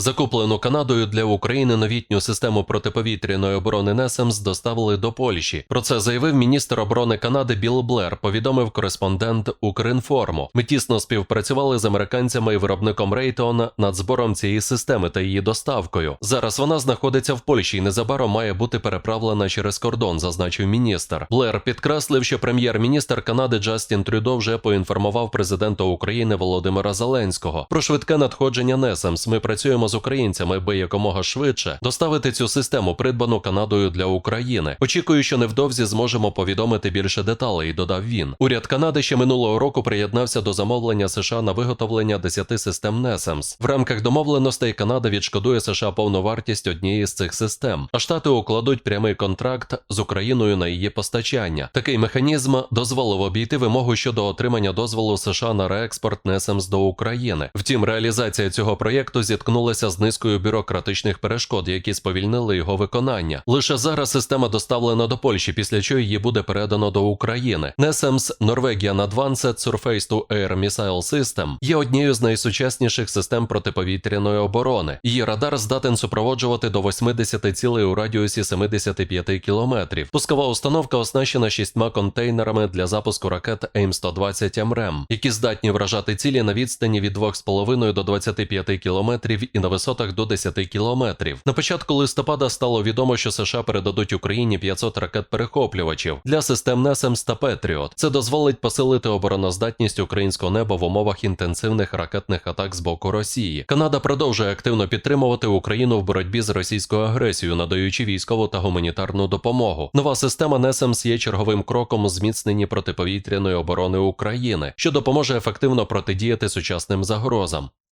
Закуплену Канадою для України новітню систему протиповітряної оборони НЕСЕМС доставили до Польщі. Про це заявив міністр оборони Канади Білл Блер, повідомив кореспондент Укрінформу. Ми тісно співпрацювали з американцями і виробником Raytheon над збором цієї системи та її доставкою. Зараз вона знаходиться в Польщі і незабаром має бути переправлена через кордон, зазначив міністр. Блер підкреслив, що прем'єр-міністр Канади Джастін Трюдо вже поінформував президента України Володимира Зеленського про швидке надходження НЕСЕМС. Ми працюємо з українцями, аби якомога швидше доставити цю систему, придбану Канадою для України. Очікую, що невдовзі зможемо повідомити більше деталей. Додав він. Уряд Канади ще минулого року приєднався до замовлення США на виготовлення 10 систем НЕСЕМС. В рамках домовленостей Канада відшкодує США повну вартість однієї з цих систем, а штати укладуть прямий контракт з Україною на її постачання. Такий механізм дозволив обійти вимогу щодо отримання дозволу США на реекспорт НЕСЕМС до України. Втім, реалізація цього проєкту зіткнулася з низкою бюрократичних перешкод, які сповільнили його виконання. Лише зараз система доставлена до Польщі, після чого її буде передано до України. NESEMS Norwegian Advanced Surface to Air Missile System є однією з найсучасніших систем протиповітряної оборони. Її радар здатен супроводжувати до 80 цілей у радіусі 75 кілометрів. Пускова установка оснащена шістьма контейнерами для запуску ракет AIM-120 МРЕМ, які здатні вражати цілі на відстані від 2,5 до 25 кілометрів і на висотах до 10 кілометрів. На початку листопада стало відомо, що США передадуть Україні 500 ракет-перехоплювачів для систем NESEMS та Patriot. Це дозволить посилити обороноздатність українського неба в умовах інтенсивних ракетних атак з боку Росії. Канада продовжує активно підтримувати Україну в боротьбі з російською агресією, надаючи військову та гуманітарну допомогу. Нова система NESEMS є черговим кроком у зміцненні протиповітряної оборони України, що допоможе ефективно протидіяти сучасним загрозам.